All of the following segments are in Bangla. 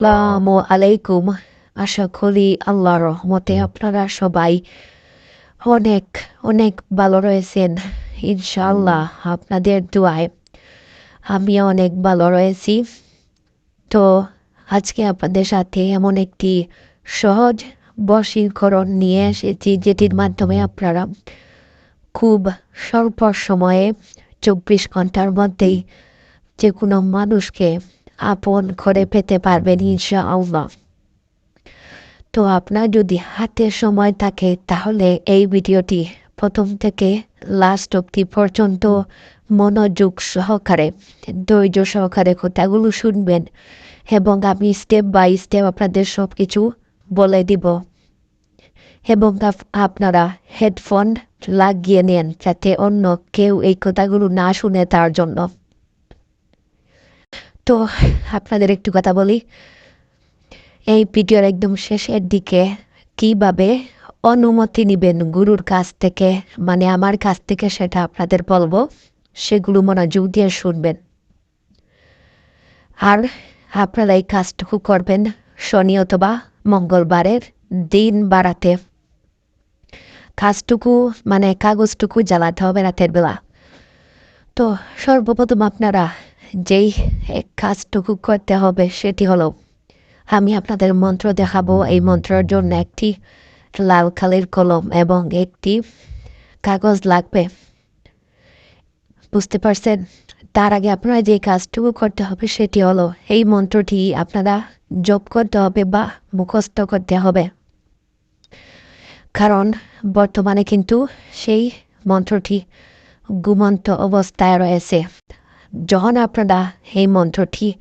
আসসালামু আলাইকুম। আশা করি আল্লাহর রহমতে আপনারা সবাই অনেক অনেক ভালো রয়েছেন। ইনশাল্লাহ আপনাদের দোয়ায় আমি অনেক ভালো রয়েছি। তো আজকে আপনাদের সাথে এমন একটি সহজ বশীকরণ নিয়ে এসেছি যেটির মাধ্যমে আপনারা খুব স্বল্প সময়ে চব্বিশ ঘণ্টার মধ্যেই যে কোনো মানুষকে আপন করে পেতে পারবেন, ইনশাআল্লাহ। তো আপনার যদি হাতে সময় থাকে, তাহলে এই ভিডিওটি প্রথম থেকে লাস্ট অব্দি পর্যন্ত মনোযোগ সহকারে, ধৈর্য সহকারে কথাগুলো শুনবেন এবং আমি স্টেপ বাই স্টেপ আপনাদের সব কিছু বলে দিব। এবং আপনারা হেডফোন লাগিয়ে নেন যাতে অন্য কেউ এই কথাগুলো না শুনে তার জন্য। তো আপনাদের একটু কথা বলি। এই ভিডিওর একদম শেষের দিকে কীভাবে অনুমতি নেবেন গুরুর কাছ থেকে মানে আমার কাছ থেকে সেটা আপনাদের বলব, সেগুলো মনোযোগ দিয়ে শুনবেন। আর আপনারা এই কাজটুকু করবেন শনি অথবা মঙ্গলবারের দিন বাড়াতে কাজটুকু মানে কাগজটুকু জ্বালাতে হবে রাতের বেলা। তো সর্বপ্রথম আপনারা যেই কাজটুকু করতে হবে সেটি হলো, আমি আপনাদের মন্ত্র দেখাবো। এই মন্ত্রের জন্য একটি লাল কালির কলম এবং একটি কাগজ লাগবে। বুঝতে পারছেন? তার আগে আপনারা যে কাজটুকু করতে হবে সেটি হলো, এই মন্ত্রটি আপনারা জপ করতে হবে বা মুখস্থ করতে হবে। কারণ বর্তমানে কিন্তু সেই মন্ত্রটি ঘুমন্ত অবস্থায় রয়েছে। যখন আপনারা এই মন্ত্রটি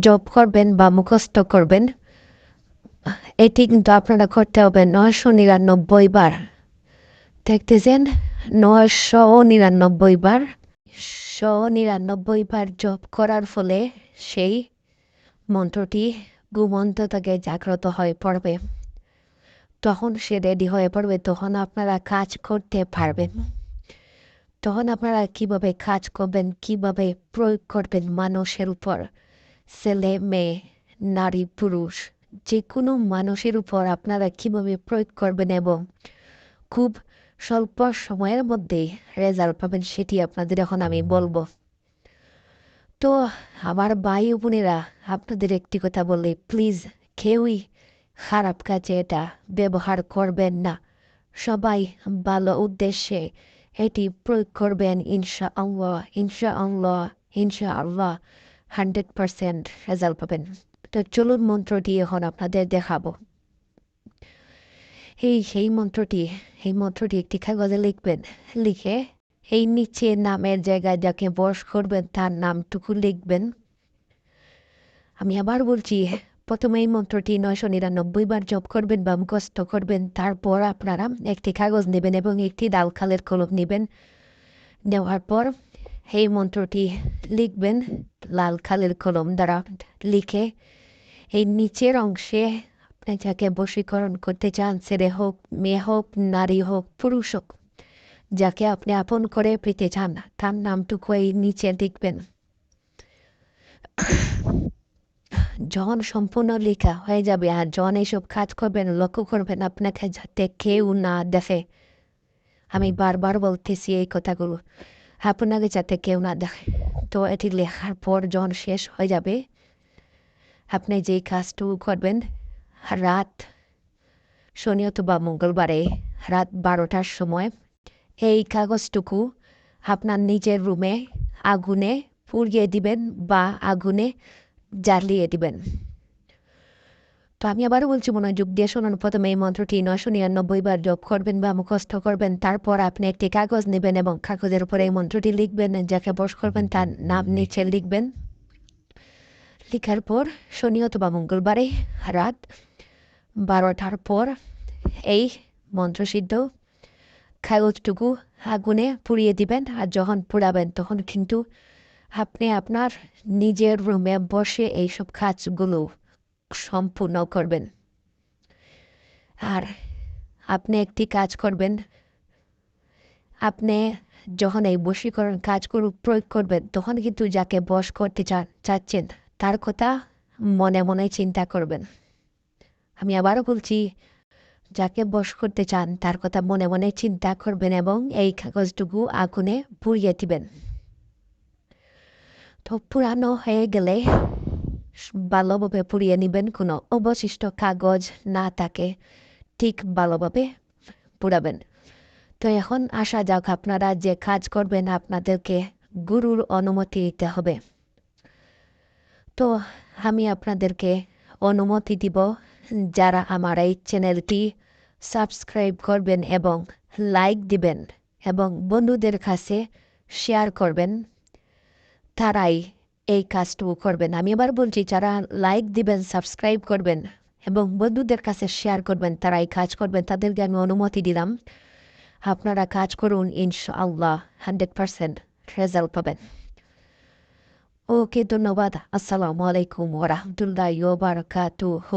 জপ করবেন বা মুখস্থ করবেন, এটি কিন্তু আপনারা করতে হবে নয়শো নিরানব্বই বার। দেখতেছেন, নয়শো নিরানব্বই বার। শ নিরানব্বই বার জপ করার ফলে সেই মন্ত্রটি ঘুমন্ত থেকে জাগ্রত হয়ে পড়বে। তখন সে রেডি হয়ে পড়বে, তখন আপনারা কাজ করতে পারবেন। তখন আপনারা কীভাবে কাজ করবেন, কীভাবে প্রয়োগ করবেন মানুষের উপর? ছেলে, মেয়ে, নারী, পুরুষ যে কোনো মানুষের উপর আপনারা কীভাবে প্রয়োগ করবেন এবং খুব স্বল্প সময়ের মধ্যেই রেজাল্ট পাবেন সেটি আপনাদের এখন আমি বলব। তো আমার ভাই বোনেরা, আপনাদের একটি কথা বলে প্লিজ কেউই খারাপ কাজে এটা ব্যবহার করবেন না। সবাই ভালো উদ্দেশ্যে এটি প্রয়োগ করবেন ইনশা আল্লাহ ইনশা আল্লাহ ইনশা আল্লাহ হান্ড্রেড পারসেন্ট রেজাল্ট পাবেন। তো চলুন মন্ত্রটি এখন আপনাদের দেখাবো। এই সেই মন্ত্রটি, এই মন্ত্রটি একটি কাগজে লিখবেন। লিখে এই নিচে নামের জায়গায় যাকে বস করবেন, তার নামটুকু লিখবেন। আমি আবার বলছি প্রথমে এই মন্ত্রটি নয়শো নিরানব্বই বার জপ করবেন বা মুখস্থ করবেন, তারপর আপনারা একটি কাগজ নেবেন এবং একটি ডাল খালের কলম নেবেন। নেওয়ার পর এই মন্ত্রটি লিখবেন, লাল খালের কলম দ্বারা লিখে এই নিচের অংশে আপনি যাকে বশীকরণ করতে চান, ছেলে হোক, মেয়ে হোক, নারী হোক, পুরুষ হোক, যাকে আপনি আপন করে পেতে চান, তার নামটুকু এই নিচে লিখবেন। যখন সম্পূর্ণ লেখা হয়ে যাবে আর জন এইসব কাজ করবেন, লক্ষ্য করবেন আপনাকে যাতে কেউ না দেখে। আমি বারবার বলতেছি এই কথাগুলো, আপনাকে যাতে কেউ না দেখে। তো এটি লেখার পর জন শেষ হয়ে যাবে। আপনি যেই কাজটুকু করবেন, রাত, শনি অথবা মঙ্গলবারে রাত বারোটার সময় এই কাগজটুকু আপনার নিজের রুমে আগুনে পুড়িয়ে দিবেন বা আগুনে জ্বালিয়ে দিবেন। তো আমি আবারও বলছি মনোযোগ দিয়ে শোনান, প্রথমে এই মন্ত্রটি নশো নিরানব্বই বার জপ করবেন বা মুখস্থ করবেন, তারপর আপনি একটি কাগজ নেবেন এবং কাগজের উপরে এই মন্ত্রটি লিখবেন, যাকে বস করবেন, তার নাম নিচে লিখবেন। লেখার পর শনি অথবা মঙ্গলবারে রাত বারোটার পর এই মন্ত্রসিদ্ধ কাগজটুকু আগুনে পুড়িয়ে দিবেন, আর যখন পুড়াবেন তখন কিন্তু আপনি আপনার নিজের রুমে বসে এইসব কাজগুলো সম্পূর্ণ করবেন। আর আপনি একটি কাজ করবেন। আপনি যখন এই বশীকরণ কাজগুলো প্রয়োগ করবেন, তখন কিন্তু যাকে বশ করতে চাচ্ছেন, তার কথা মনে মনে চিন্তা করবেন। আমি আবারও বলছি, যাকে বশ করতে চান, তার কথা মনে মনে চিন্তা করবেন এবং এই কাগজটুকু আগুনে পুড়িয়ে দিবেন। তো পুরানো হয়ে গেলে ভালোভাবে পুড়িয়ে নেবেন কোনো অবশিষ্ট কাগজ না থাকে ঠিক ভালোভাবে পুরাবেন তো এখন আসা যাক আপনারা যে কাজ করবেন আপনাদেরকে গুরুর অনুমতি দিতে হবে তো আমি আপনাদেরকে অনুমতি দিব যারা আমার এই চ্যানেলটি সাবস্ক্রাইব করবেন এবং লাইক দিবেন এবং বন্ধুদের কাছে শেয়ার করবেন তারাই এই কাজটুকু করবেন। আমি আবার বলছি, যারা লাইক দিবেন সাবস্ক্রাইব করবেন এবং বন্ধুদের কাছে শেয়ার করবেন, তারা এই কাজ করবেন, তাদেরকে আমি অনুমতি দিলাম। আপনারা কাজ করুন, ইনশাআল্লাহ হান্ড্রেড পারসেন্ট রেজাল্ট পাবেন। ওকে, ধন্যবাদ। আসসালামু আলাইকুম ওরহমতুল্লাহ বারকাতুহ।